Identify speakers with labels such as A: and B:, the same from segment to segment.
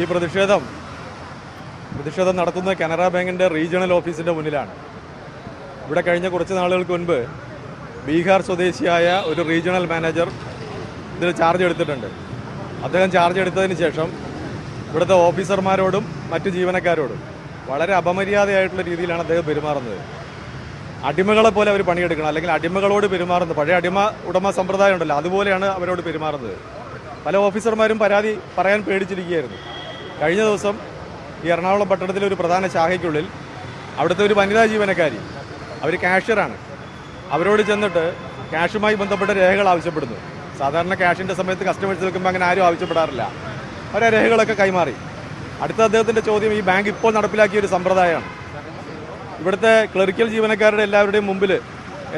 A: ഈ പ്രതിഷേധം പ്രതിഷേധം നടത്തുന്നത് കനറ ബാങ്കിന്റെ റീജിയണൽ ഓഫീസിന്റെ മുന്നിലാണ്. ഇവിടെ കഴിഞ്ഞ കുറച്ച് നാളുകൾക്ക് മുൻപ് ബീഹാർ സ്വദേശിയായ ഒരു റീജിയണൽ മാനേജർ ഇതിൽ ചാർജ് എടുത്തിട്ടുണ്ട്. അദ്ദേഹം ചാർജ് എടുത്തതിന് ശേഷം ഇവിടുത്തെ ഓഫീസർമാരോടും മറ്റു ജീവനക്കാരോടും വളരെ അപമര്യാദയായിട്ടുള്ള രീതിയിലാണ് അദ്ദേഹം പെരുമാറുന്നത്. അടിമകളെ പോലെ അവർ പണിയെടുക്കണം അല്ലെങ്കിൽ അടിമകളോട് പെരുമാറുന്നത്. പഴയ അടിമ ഉടമ സമ്പ്രദായം ഉണ്ടല്ലോ അതുപോലെയാണ് അവരോട് പെരുമാറുന്നത്. പല ഓഫീസർമാരും പരാതി പറയാൻ പേടിച്ചിരിക്കുകയായിരുന്നു. കഴിഞ്ഞ ദിവസം ഈ എറണാകുളം പട്ടണത്തിലെ ഒരു പ്രധാന ശാഖയ്ക്കുള്ളിൽ അവിടുത്തെ ഒരു വനിതാ ജീവനക്കാരി അവർ കാഷ്യറാണ് അവരോട് ചെന്നിട്ട് ക്യാഷുമായി ബന്ധപ്പെട്ട രേഖകൾ ആവശ്യപ്പെടുന്നു. സാധാരണ ക്യാഷിന്റെ സമയത്ത് കസ്റ്റമേഴ്സ് നിൽക്കുമ്പോൾ അങ്ങനെ ആരും ആവശ്യപ്പെടാറില്ല. അവരെ രേഖകളൊക്കെ കൈമാറി. അടുത്ത അദ്ദേഹത്തിന്റെ ചോദ്യം ഈ ബാങ്ക് ഇപ്പോൾ നടപ്പിലാക്കിയ ഒരു സമ്പ്രദായമാണ്. ഇവിടുത്തെ ക്ലറിക്കൽ ജീവനക്കാരുടെ എല്ലാവരുടെയും മുമ്പിൽ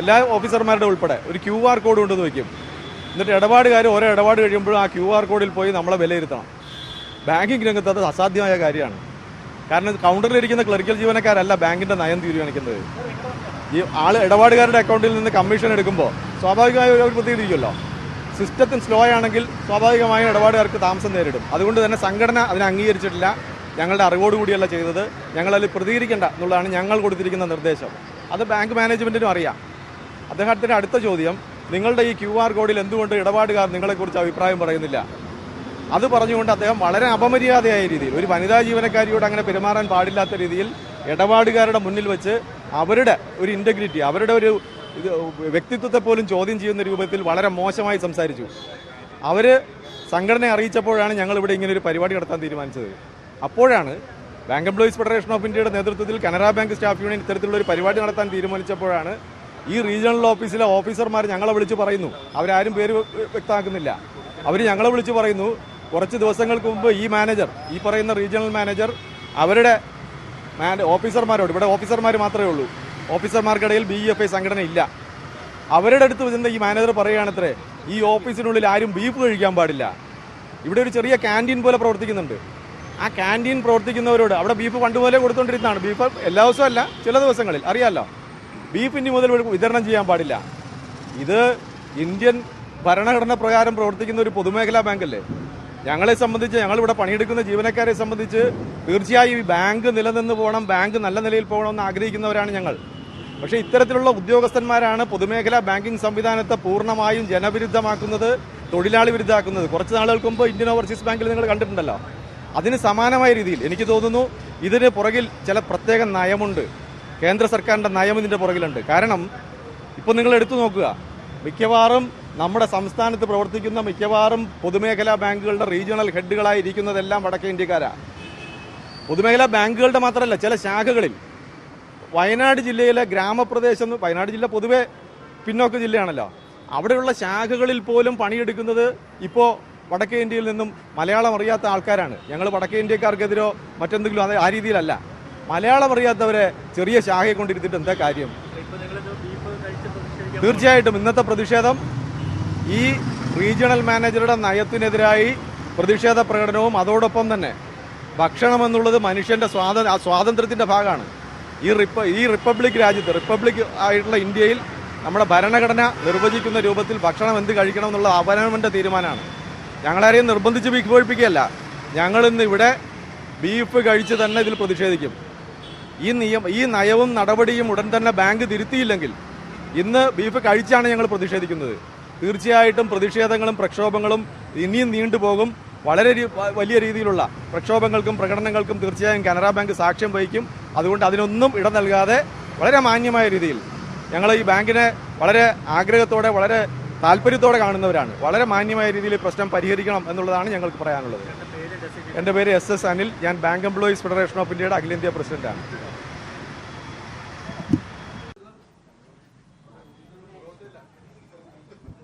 A: എല്ലാ ഓഫീസർമാരുടെ ഉൾപ്പെടെ ഒരു ക്യു ആർ കോഡ് കൊണ്ടുവന്ന് വയ്ക്കും എന്നിട്ട് ഇടപാടുകാർ ഓരോ ഇടപാട് കഴിയുമ്പോഴും ആ ക്യു ആർ കോഡിൽ പോയി നമ്മളെ വിലയിരുത്തണം. ബാങ്കിങ് രംഗത്ത് അത് അസാധ്യമായ കാര്യമാണ്. കാരണം കൗണ്ടറിലിരിക്കുന്ന ക്ലറിക്കൽ ജീവനക്കാരല്ല ബാങ്കിന്റെ നയം തീരുമാനിക്കുന്നത്. ഈ ആൾ ഇടപാടുകാരുടെ അക്കൗണ്ടിൽ നിന്ന് കമ്മീഷൻ എടുക്കുമ്പോൾ സ്വാഭാവികമായി ഒരു പ്രതികരിക്കുമല്ലോ സിസ്റ്റത്തിന് സ്ലോ ആണെങ്കിൽ സ്വാഭാവികമായും ഇടപാടുകാർക്ക് താമസം നേരിടും. അതുകൊണ്ട് തന്നെ സംഘടന അതിനെ അംഗീകരിച്ചിട്ടില്ല. ഞങ്ങളുടെ അറിവോടുകൂടിയല്ല ചെയ്തത്. ഞങ്ങളതിൽ പ്രതികരിക്കേണ്ട എന്നുള്ളതാണ് ഞങ്ങൾ കൊടുത്തിരിക്കുന്ന നിർദ്ദേശം. അത് ബാങ്ക് മാനേജ്മെന്റിനും അറിയാം. അദ്ദേഹത്തിന്റെ അടുത്ത ചോദ്യം നിങ്ങളുടെ ഈ ക്യു ആർ കോഡിൽ എന്തുകൊണ്ട് ഇടപാടുകാർ നിങ്ങളെക്കുറിച്ച് അഭിപ്രായം പറയുന്നില്ല? അത് പറഞ്ഞുകൊണ്ട് അദ്ദേഹം വളരെ അപമര്യാദയായ രീതിയിൽ ഒരു വനിതാ ജീവനക്കാരിയോട് അങ്ങനെ പെരുമാറാൻ പാടില്ലാത്ത രീതിയിൽ ഇടപാടുകാരുടെ മുന്നിൽ വെച്ച് അവരുടെ ഒരു ഇന്റഗ്രിറ്റി അവരുടെ ഒരു വ്യക്തിത്വത്തെ പോലും ചോദ്യം ചെയ്യുന്ന രൂപത്തിൽ വളരെ മോശമായി സംസാരിച്ചു. അവർ സംഘടനയെ അറിയിച്ചപ്പോഴാണ് ഞങ്ങൾ ഇവിടെ ഇങ്ങനെ ഒരു പരിപാടി നടത്താൻ തീരുമാനിച്ചത്. അപ്പോഴാണ് ബാങ്ക് എംപ്ലോയീസ് ഫെഡറേഷൻ ഓഫ് ഇന്ത്യയുടെ നേതൃത്വത്തിൽ കനറ ബാങ്ക് സ്റ്റാഫ് യൂണിയൻ ഇത്തരത്തിലുള്ള ഒരു പരിപാടി നടത്താൻ തീരുമാനിച്ചപ്പോഴാണ് ഈ റീജിയണൽ ഓഫീസിലെ ഓഫീസർമാർ ഞങ്ങളെ വിളിച്ച് പറയുന്നു. അവരാരും പേര് വ്യക്തമാക്കുന്നില്ല. അവർ ഞങ്ങളെ വിളിച്ച് പറയുന്നു. കുറച്ച് ദിവസങ്ങൾക്ക് മുമ്പ് ഈ മാനേജർ ഈ പറയുന്ന റീജിയണൽ മാനേജർ അവരുടെ ഓഫീസർമാരോട് ഇവിടെ ഓഫീസർമാർ മാത്രമേ ഉള്ളൂ. ഓഫീസർമാർക്കിടയിൽ ബി എഫ് ഐ സംഘടന ഇല്ല. അവരുടെ അടുത്ത് ചെന്ന് ഈ മാനേജർ പറയുകയാണത്രേ ഈ ഓഫീസിനുള്ളിൽ ആരും ബീഫ് കഴിക്കാൻ പാടില്ല. ഇവിടെ ഒരു ചെറിയ ക്യാന്റീൻ പോലെ പ്രവർത്തിക്കുന്നുണ്ട്. ആ ക്യാന്റീൻ പ്രവർത്തിക്കുന്നവരോട് അവിടെ ബീഫ് പണ്ട് മുതലേ കൊടുത്തുകൊണ്ടിരുന്നതാണ് ബീഫ് എല്ലാ ദിവസവും അല്ല ചില ദിവസങ്ങളിൽ. അറിയാമല്ലോ ബീഫ് ഇനി മുതൽ വിതരണം ചെയ്യാൻ പാടില്ല. ഇത് ഇന്ത്യൻ ഭരണഘടന പ്രകാരം പ്രവർത്തിക്കുന്ന ഒരു പൊതുമേഖലാ ബാങ്കല്ലേ? ഞങ്ങളെ സംബന്ധിച്ച് ഞങ്ങളിവിടെ പണിയെടുക്കുന്ന ജീവനക്കാരെ സംബന്ധിച്ച് തീർച്ചയായും ഈ ബാങ്ക് നിലനിന്ന് പോകണം ബാങ്ക് നല്ല നിലയിൽ പോകണമെന്ന് ആഗ്രഹിക്കുന്നവരാണ് ഞങ്ങൾ. പക്ഷേ ഇത്തരത്തിലുള്ള ഉദ്യോഗസ്ഥന്മാരാണ് പൊതുമേഖലാ ബാങ്കിംഗ് സംവിധാനത്തെ പൂർണമായും ജനവിരുദ്ധമാക്കുന്നത് തൊഴിലാളി വിരുദ്ധമാക്കുന്നത്. കുറച്ച് നാളുകൾക്ക് മുമ്പ് ഇന്ത്യൻ ഓവർസീസ് ബാങ്കിൽ നിങ്ങൾ കണ്ടിട്ടുണ്ടല്ലോ. അതിന് സമാനമായ രീതിയിൽ എനിക്ക് തോന്നുന്നു ഇതിന് പുറകിൽ ചില പ്രത്യേക നയമുണ്ട്. കേന്ദ്ര സർക്കാരിന്റെ നയം ഇതിന്റെ പുറകിലുണ്ട്. കാരണം ഇപ്പോൾ നിങ്ങൾ എടുത്തു നോക്കുക. മിക്കവാറും നമ്മുടെ സംസ്ഥാനത്ത് പ്രവർത്തിക്കുന്ന മിക്കവാറും പൊതുമേഖലാ ബാങ്കുകളുടെ റീജിയണൽ ഹെഡുകളായി ഇരിക്കുന്നതെല്ലാം വടക്കേ ഇന്ത്യക്കാരാണ് പൊതുമേഖലാ ബാങ്കുകളുടെ മാത്രമല്ല ചില ശാഖകളിൽ. വയനാട് ജില്ലയിലെ ഗ്രാമപ്രദേശം വയനാട് ജില്ല പൊതുവെ പിന്നോക്ക ജില്ലയാണല്ലോ. അവിടെയുള്ള ശാഖകളിൽ പോലും പണിയെടുക്കുന്നത് ഇപ്പോൾ വടക്കേ ഇന്ത്യയിൽ നിന്നും മലയാളം അറിയാത്ത ആൾക്കാരാണ്. ഞങ്ങൾ വടക്കേ ഇന്ത്യക്കാർക്കെതിരോ മറ്റെന്തെങ്കിലും അത് ആ രീതിയിലല്ല. മലയാളം അറിയാത്തവരെ ചെറിയ ശാഖയെ കൊണ്ടിരുത്തിട്ട് എന്താ കാര്യം? തീർച്ചയായിട്ടും ഇന്നത്തെ പ്രതിഷേധം ഈ റീജിയണൽ മാനേജറുടെ നയത്തിനെതിരായി പ്രതിഷേധ പ്രകടനവും അതോടൊപ്പം തന്നെ ഭക്ഷണം എന്നുള്ളത് മനുഷ്യന്റെ സ്വാത സ്വാതന്ത്ര്യത്തിന്റെ ഭാഗമാണ്. ഈ റിപ്പ ഈ റിപ്പബ്ലിക് രാജ്യത്ത് റിപ്പബ്ലിക് ആയിട്ടുള്ള ഇന്ത്യയിൽ നമ്മുടെ ഭരണഘടന നിർവചിക്കുന്ന രൂപത്തിൽ ഭക്ഷണം എന്ത് കഴിക്കണം എന്നുള്ള അവനവന്റെ തീരുമാനമാണ്. ഞങ്ങളാരെയും നിർബന്ധിച്ച് ബീഫ് ഞങ്ങളിന്ന് ഇവിടെ ബീഫ് കഴിച്ച് തന്നെ ഇതിൽ പ്രതിഷേധിക്കും. ഈ നിയമ ഈ നയവും നടപടിയും ഉടൻ തന്നെ ബാങ്ക് തിരുത്തിയില്ലെങ്കിൽ ഇന്ന് ബീഫ് കഴിച്ചാണ് ഞങ്ങൾ പ്രതിഷേധിക്കുന്നത്. തീർച്ചയായിട്ടും പ്രതിഷേധങ്ങളും പ്രക്ഷോഭങ്ങളും ഇനിയും നീണ്ടുപോകും വളരെ വലിയ രീതിയിലുള്ള പ്രക്ഷോഭങ്ങൾക്കും പ്രകടനങ്ങൾക്കും തീർച്ചയായും കനറ ബാങ്ക് സാക്ഷ്യം വഹിക്കും. അതുകൊണ്ട് അതിനൊന്നും ഇടം നൽകാതെ വളരെ മാന്യമായ രീതിയിൽ ഞങ്ങൾ ഈ ബാങ്കിനെ വളരെ ആഗ്രഹത്തോടെ വളരെ താല്പര്യത്തോടെ കാണുന്നവരാണ്. വളരെ മാന്യമായ രീതിയിൽ പ്രശ്നം പരിഹരിക്കണം എന്നുള്ളതാണ് ഞങ്ങൾക്ക് പറയാനുള്ളത്. എന്റെ പേര് എസ് എസ് അനിൽ. ഞാൻ ബാങ്ക് എംപ്ലോയീസ് ഫെഡറേഷൻ ഓഫ് ഇന്ത്യയുടെ അഖിലേന്ത്യാ പ്രസിഡന്റാണ്.